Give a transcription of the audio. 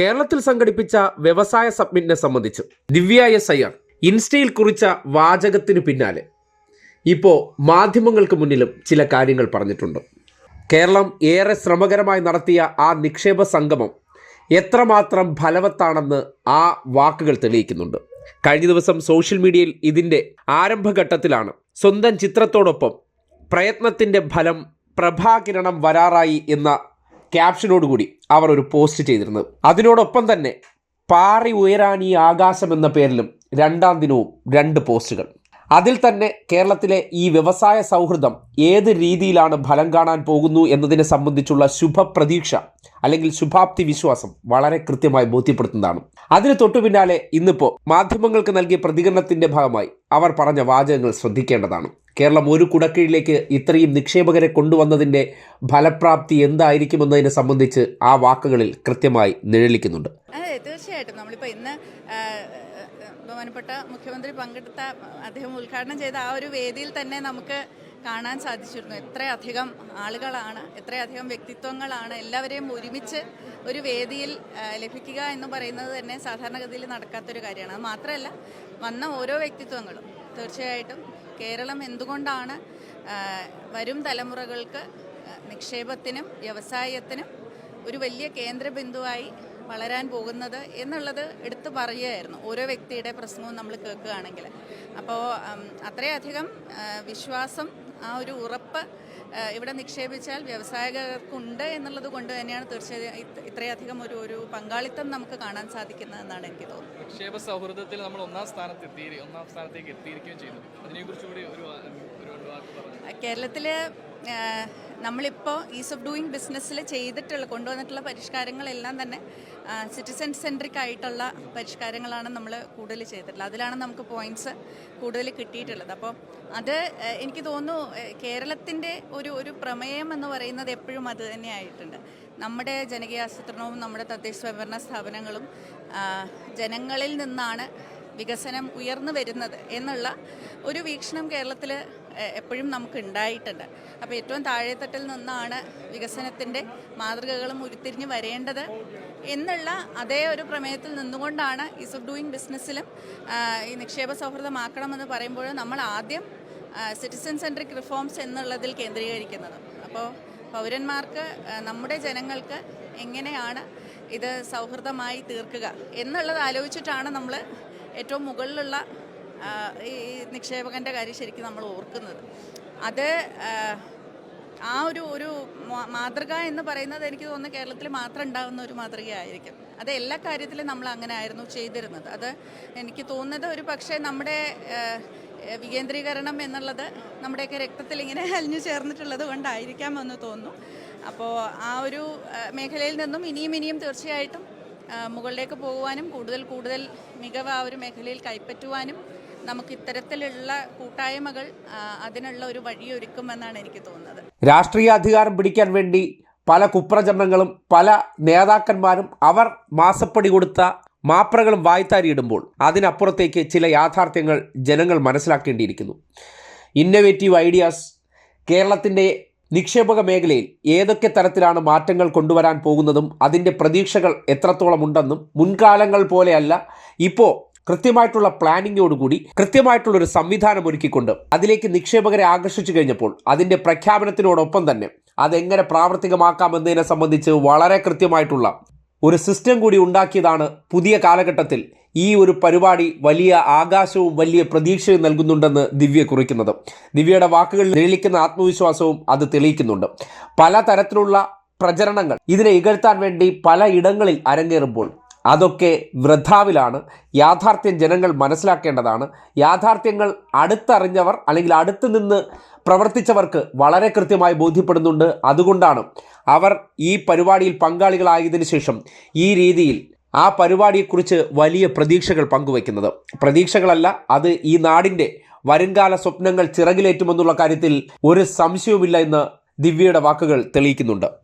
കേരളത്തിൽ സംഘടിപ്പിച്ച വ്യവസായ സബ്മിറ്റിനെ സംബന്ധിച്ച് ദിവ്യ എസ് അയ്യർ ഇൻസ്റ്റയിൽ കുറിച്ച വാചകത്തിന് പിന്നാലെ. ഇപ്പോൾ മാധ്യമങ്ങൾക്ക് മുന്നിലും ചില കാര്യങ്ങൾ പറഞ്ഞിട്ടുണ്ട്. കേരളം ഏറെ ശ്രമകരമായി നടത്തിയ ആ നിക്ഷേപ സംഗമം എത്രമാത്രം ഫലവത്താണെന്ന് ആ വാക്കുകൾ തെളിയിക്കുന്നുണ്ട്. കഴിഞ്ഞ ദിവസം സോഷ്യൽ മീഡിയയിൽ ഇതിന്റെ ആരംഭഘട്ടത്തിലാണ് സ്വന്തം ചിത്രത്തോടൊപ്പം പ്രയത്നത്തിന്റെ ഫലം പ്രഭാകിരണം വരാറായി എന്ന ക്യാപ്ഷനോടുകൂടി അവർ ഒരു പോസ്റ്റ് ചെയ്തിരുന്നത്. അതിനോടൊപ്പം തന്നെ പാറി ഉയരാൻ ഈ ആകാശം എന്ന പേരിലും രണ്ടാം ദിനവും രണ്ട് പോസ്റ്റുകൾ. അതിൽ തന്നെ കേരളത്തിലെ ഈ വ്യവസായ സൗഹൃദം ഏത് രീതിയിലാണ് ഫലം കാണാൻ പോകുന്നു എന്നതിനെ സംബന്ധിച്ചുള്ള ശുഭപ്രതീക്ഷ അല്ലെങ്കിൽ ശുഭാപ്തി വിശ്വാസം വളരെ കൃത്യമായി ബോധ്യപ്പെടുത്തുന്നതാണ്. അതിന് തൊട്ടു പിന്നാലെ ഇന്നിപ്പോൾ മാധ്യമങ്ങൾക്ക് നൽകിയ പ്രതികരണത്തിന്റെ ഭാഗമായി അവർ പറഞ്ഞ വാചകങ്ങൾ ശ്രദ്ധിക്കേണ്ടതാണ്. കേരളം ഒരു കുടക്കീഴിലേക്ക് ഇത്രയും നിക്ഷേപകരെ കൊണ്ടുവന്നതിന്റെ ഫലപ്രാപ്തി എന്തായിരിക്കുമെന്നതിനെ സംബന്ധിച്ച് ആ വാക്കുകളിൽ കൃത്യമായി നിഴലിക്കുന്നുണ്ട്. തീർച്ചയായിട്ടും. നമ്മളിപ്പോൾ ഇന്ന് ബഹുമാനപ്പെട്ട മുഖ്യമന്ത്രി പങ്കെടുത്ത അദ്ദേഹം ഉദ്ഘാടനം ചെയ്ത ആ ഒരു വേദിയിൽ തന്നെ നമുക്ക് കാണാൻ സാധിച്ചിരുന്നു. എത്രയധികം ആളുകളാണ് എത്രയധികം വ്യക്തിത്വങ്ങളാണ് എല്ലാവരെയും ഒരുമിച്ച് ഒരു വേദിയിൽ ലഭിക്കുക എന്ന് പറയുന്നത് തന്നെ സാധാരണഗതിയിൽ നടക്കാത്തൊരു കാര്യമാണ്. അത് മാത്രമല്ല വന്ന ഓരോ വ്യക്തിത്വങ്ങളും തീർച്ചയായിട്ടും കേരളം എന്തുകൊണ്ടാണ് വരും തലമുറകൾക്ക് നിക്ഷേപത്തിനും വ്യവസായത്തിനും ഒരു വലിയ കേന്ദ്ര ബിന്ദുവായി വളരാൻ പോകുന്നത് എന്നുള്ളത് എടുത്തു പറയുകയായിരുന്നു. ഓരോ വ്യക്തിയുടെ പ്രശ്നവും നമ്മൾ കേൾക്കുകയാണെങ്കിൽ. അപ്പോൾ അത്രയധികം വിശ്വാസം ആ ഒരു ഉറപ്പ് ഇവിടെ നിക്ഷേപിച്ചാൽ വ്യവസായകർക്കുണ്ട് എന്നുള്ളത് കൊണ്ട് തന്നെയാണ് തീർച്ചയായും ഇത്രയധികം ഒരു ഒരു പങ്കാളിത്തം നമുക്ക് കാണാൻ സാധിക്കുന്നതെന്നാണ് എനിക്ക് തോന്നുന്നത്. നിക്ഷേപ സൗഹൃദത്തിൽ നമ്മൾ ഒന്നാം സ്ഥാനത്ത് എത്തി ഒന്നാം സ്ഥാനത്തേക്ക് എത്തിയിരിക്കുകയും ചെയ്യുന്നു. അതിനെക്കുറിച്ച് കൂടി ഒരു കേരളത്തിൽ നമ്മളിപ്പോൾ ഈസ് ഓഫ് ഡൂയിങ് ബിസിനസ്സിൽ ചെയ്തിട്ടുള്ള കൊണ്ടുവന്നിട്ടുള്ള പരിഷ്കാരങ്ങളെല്ലാം തന്നെ സിറ്റിസൺ സെൻട്രിക് ആയിട്ടുള്ള പരിഷ്കാരങ്ങളാണ് നമ്മൾ കൂടുതൽ ചെയ്തിട്ടുള്ളത്. അതിലാണ് നമുക്ക് പോയിന്റ്സ് കൂടുതൽ കിട്ടിയിട്ടുള്ളത്. അപ്പോൾ അത് എനിക്ക് തോന്നുന്നു കേരളത്തിന്റെ ഒരു ഒരു പ്രമേയം എന്ന് പറയുന്നത് എപ്പോഴും അത് തന്നെ ആയിട്ടുണ്ട്. നമ്മുടെ ജനകീയാസൂത്രണവും നമ്മുടെ തദ്ദേശ സ്വയംഭരണ സ്ഥാപനങ്ങളും ജനങ്ങളിൽ നിന്നാണ് വികസനം ഉയർന്നു വരുന്നത് എന്നുള്ള ഒരു വീക്ഷണം കേരളത്തിൽ എപ്പോഴും നമുക്ക് ഉണ്ടായിട്ടുണ്ട് അപ്പോൾ ഏറ്റവും താഴെത്തട്ടിൽ നിന്നാണ് വികസനത്തിന്റെ മാതൃകകളും ഉരുത്തിരിഞ്ഞ് വരേണ്ടത് എന്നുള്ള അതേ ഒരു പ്രമേയത്തിൽ നിന്നുകൊണ്ടാണ് ഈസ് ഓഫ് ഡൂയിങ് ബിസിനസ്സിലും ഈ നിക്ഷേപ സൗഹൃദമാക്കണമെന്ന് പറയുമ്പോൾ നമ്മൾ ആദ്യം സിറ്റിസൺ സെൻട്രിക് റിഫോംസ് എന്നുള്ളതിൽ കേന്ദ്രീകരിക്കുന്നത്. അപ്പോൾ പൗരന്മാർക്ക് നമ്മുടെ ജനങ്ങൾക്ക് എങ്ങനെയാണ് ഇത് സൗഹൃദമായി തീർക്കുക എന്നുള്ളത് ആലോചിച്ചിട്ടാണ് നമ്മൾ ഏറ്റവും മുകളിലുള്ള ഈ നിക്ഷേപകന്റെ കാര്യം ശരിക്കും നമ്മൾ ഓർക്കുന്നത്. അത് ആ, ഒരു ഒരു മാതൃക എന്ന് പറയുന്നത് എനിക്ക് തോന്നുന്നു കേരളത്തിൽ മാത്രം ഉണ്ടാകുന്ന ഒരു മാതൃകയായിരിക്കും. അത് എല്ലാ കാര്യത്തിലും നമ്മൾ അങ്ങനെ ആയിരുന്നു ചെയ്തിരുന്നത്. അത് എനിക്ക് തോന്നുന്നത് ഒരു പക്ഷേ നമ്മുടെ വികേന്ദ്രീകരണം എന്നുള്ളത് നമ്മുടെയൊക്കെ രക്തത്തിൽ ഇങ്ങനെ അലിഞ്ഞു ചേർന്നിട്ടുള്ളത് കൊണ്ടായിരിക്കാം എന്ന് തോന്നുന്നു. അപ്പോൾ ആ ഒരു മേഖലയിൽ നിന്നും ഇനിയും ഇനിയും തീർച്ചയായിട്ടും മുകളിലേക്ക് പോകുവാനും കൂടുതൽ കൂടുതൽ മികവ് ആ ഒരു മേഖലയിൽ കൈപ്പറ്റുവാനും നമുക്ക് ഇത്തരത്തിലുള്ള കൂട്ടായ്മകൾ അതിനുള്ള ഒരു വഴിയൊരുക്കുമെന്നാണ് എനിക്ക് തോന്നുന്നത്. രാഷ്ട്രീയ അധികാരം പിടിക്കാൻ വേണ്ടി പല കുപ്രചരണങ്ങളും പല നേതാക്കന്മാരും അവർ മാസപ്പടി കൊടുത്ത മാപ്രകളും വായ്ത്താരിയിടുമ്പോൾ അതിനപ്പുറത്തേക്ക് ചില യാഥാർത്ഥ്യങ്ങൾ ജനങ്ങൾ മനസ്സിലാക്കേണ്ടിയിരിക്കുന്നു. ഇന്നവേറ്റീവ് ഐഡിയാസ് കേരളത്തിന്റെ നിക്ഷേപക മേഖലയിൽ ഏതൊക്കെ തരത്തിലാണ് മാറ്റങ്ങൾ കൊണ്ടുവരാൻ പോകുന്നതും അതിന്റെ പ്രതീക്ഷകൾ എത്രത്തോളം ഉണ്ടെന്നും മുൻകാലങ്ങൾ പോലെയല്ല ഇപ്പോൾ കൃത്യമായിട്ടുള്ള പ്ലാനിങ്ങോടുകൂടി കൃത്യമായിട്ടുള്ളൊരു സംവിധാനം ഒരുക്കിക്കൊണ്ട് അതിലേക്ക് നിക്ഷേപകരെ ആകർഷിച്ചു കഴിഞ്ഞപ്പോൾ അതിന്റെ പ്രഖ്യാപനത്തിനോടൊപ്പം തന്നെ അതെങ്ങനെ പ്രാവർത്തികമാക്കാമെന്നതിനെ സംബന്ധിച്ച് വളരെ കൃത്യമായിട്ടുള്ള ഒരു സിസ്റ്റം കൂടി ഉണ്ടാക്കിയതാണ് പുതിയ കാലഘട്ടത്തിൽ. ഈ ഒരു പരിപാടി വലിയ ആകാശവും വലിയ പ്രതീക്ഷയും നൽകുന്നുണ്ടെന്ന് ദിവ്യ കുറിക്കുന്നത്. ദിവ്യയുടെ വാക്കുകളിൽ നിഴലിക്കുന്ന ആത്മവിശ്വാസവും അത് തെളിയിക്കുന്നുണ്ട്. പല തരത്തിലുള്ള പ്രചരണങ്ങൾ ഇതിനെ ഇകഴ്ത്താൻ വേണ്ടി പല ഇടങ്ങളിൽ അരങ്ങേറുമ്പോൾ അതൊക്കെ വൃഥാവിലാണ്. യാഥാർത്ഥ്യം ജനങ്ങൾ മനസ്സിലാക്കേണ്ടതാണ്. യാഥാർത്ഥ്യങ്ങൾ അടുത്തറിഞ്ഞവർ അല്ലെങ്കിൽ അടുത്ത് നിന്ന് പ്രവർത്തിച്ചവർക്ക് വളരെ കൃത്യമായി ബോധ്യപ്പെടുന്നുണ്ട്. അതുകൊണ്ടാണ് അവർ ഈ പരിപാടിയിൽ പങ്കാളികളായതിനു ശേഷം ഈ രീതിയിൽ ആ പരിപാടിയെക്കുറിച്ച് വലിയ പ്രതീക്ഷകൾ പങ്കുവയ്ക്കുന്നത്. പ്രതീക്ഷകളല്ല അത് ഈ നാടിന്റെ വരുംകാല സ്വപ്നങ്ങൾ ചിറകിലേറ്റുമെന്നുള്ള കാര്യത്തിൽ ഒരു സംശയവുമില്ല എന്ന് ദിവ്യയുടെ വാക്കുകൾ തെളിയിക്കുന്നുണ്ട്.